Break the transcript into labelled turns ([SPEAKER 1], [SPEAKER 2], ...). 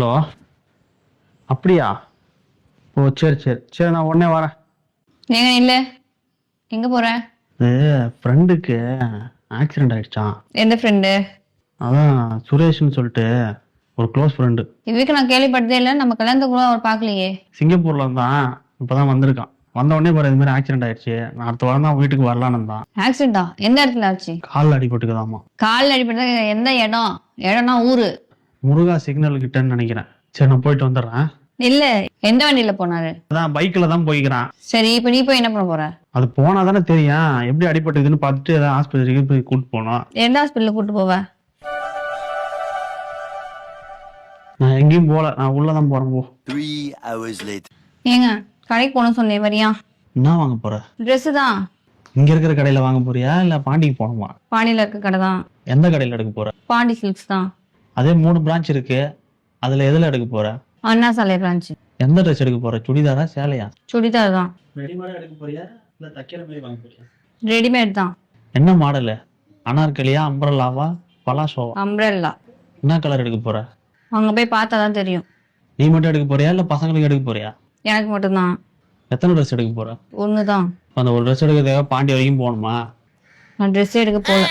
[SPEAKER 1] Hello? அப்படியா? ஓ சரி சரி. சரி நான் உடனே வரேன்.
[SPEAKER 2] ஏங்க இல்ல. எங்க போற?
[SPEAKER 1] இது ஃப்ரெண்டுக்கு ஆக்சிடென்ட் ஆயிடுச்சான்
[SPEAKER 2] எந்த ஃப்ரெண்டு
[SPEAKER 1] அதான் சுரேஷ்னு சொல்லிட்டு ஒரு க்ளோஸ் ஃப்ரெண்டு
[SPEAKER 2] இது வரைக்கும் நான் கேள்விப்பட்டதே இல்லை. நம்ம கல்யாணத்துக்கு கூட அவர் பார்க்கலையே.
[SPEAKER 1] சிங்கப்பூர்ல இருந்தான். இப்பதான் வந்திருக்கான். வந்த உடனே பாரு இது மாதிரி ஆக்சிடென்ட் ஆயிடுச்சு. நான் அடுத்த வாரம் தான் வீட்டுக்கு வரலான்னு தான்
[SPEAKER 2] ஆக்சிடென்டா எந்த இடத்துல ஆச்சு?
[SPEAKER 1] காலில் அடிபட்டுக்குதாமா.
[SPEAKER 2] காலில் அடிப்பட்டது எந்த இடம்? இடம்னா ஊரு.
[SPEAKER 1] முருகா சிக்னல் கிட்டன்னு நினைக்கிறேன். சரி நான் போயிட்டு வந்துடுறேன்.
[SPEAKER 2] இல்ல எந்த வண்டியில போனாரு?
[SPEAKER 1] அதான் பைக்கில் தான் போய்க்கிறான்.
[SPEAKER 2] சரி இப்ப நீ போய் என்ன பண்ண போற?
[SPEAKER 1] அது போனா தானே தெரியும். எப்படி அடிபட்டுதுன்னு பார்த்துட்டு ஏதாவது ஆஸ்பத்திரிக்கு போய் கூட்டிட்டு போனோம்
[SPEAKER 2] எந்த ஹாஸ்பிட்டலுக்கு கூட்டு போவ?
[SPEAKER 1] நான் எங்கேயும் போகல. நான் உள்ளதான் போறேன் போ.
[SPEAKER 3] Three hours later.
[SPEAKER 2] ஏங்க கடைக்கு போகணும் சொன்னேன் வரியா?
[SPEAKER 1] என்ன வாங்க போற?
[SPEAKER 2] Dress தான்
[SPEAKER 1] இங்க இருக்கிற கடையில வாங்க போறியா? இல்ல பாண்டிக்கு போகணுமா?
[SPEAKER 2] பாண்டியில இருக்க கடை தான்.
[SPEAKER 1] எந்த கடையில எடுக்க போற?
[SPEAKER 2] பாண்டி சில்க்ஸ் தான்
[SPEAKER 1] அதே மூணு பிரான்ச் இருக்கு. அதுல எதுல எடுக்க போற?
[SPEAKER 2] அண்ணா சாலை பிரான்ச்
[SPEAKER 1] எந்த ட்ரெஸ் எடுக்க போற? சுடிதாரா சேலையா?
[SPEAKER 2] சுடிதார் தான்.
[SPEAKER 1] ரெடிமேடா எடுக்க போறியா? இல்ல தைக்கிற மாதிரி வாங்க போறியா?
[SPEAKER 2] ரெடிமேட் தான்.
[SPEAKER 1] என்ன மாடலு அனார்கலியா அம்பரலாவா பலாசோவா
[SPEAKER 2] அம்ப்ரெல்லா
[SPEAKER 1] என்ன கலர் எடுக்க போற?
[SPEAKER 2] அங்க போய் பார்த்தா தான் தெரியும்.
[SPEAKER 1] நீ மட்டும் எடுக்க போறியா? இல்ல பசங்களுக்கு எடுக்க போறியா?
[SPEAKER 2] எனக்கு மட்டும்தான்
[SPEAKER 1] எத்தனை ட்ரெஸ் எடுக்க போற?
[SPEAKER 2] ஒன்று தான்.
[SPEAKER 1] அந்த ஒரு ட்ரெஸ் எடுக்கிறதுக்காக பாண்டி வரைக்கும் போகணுமா?
[SPEAKER 2] நான் ட்ரெஸ் எடுக்க போகல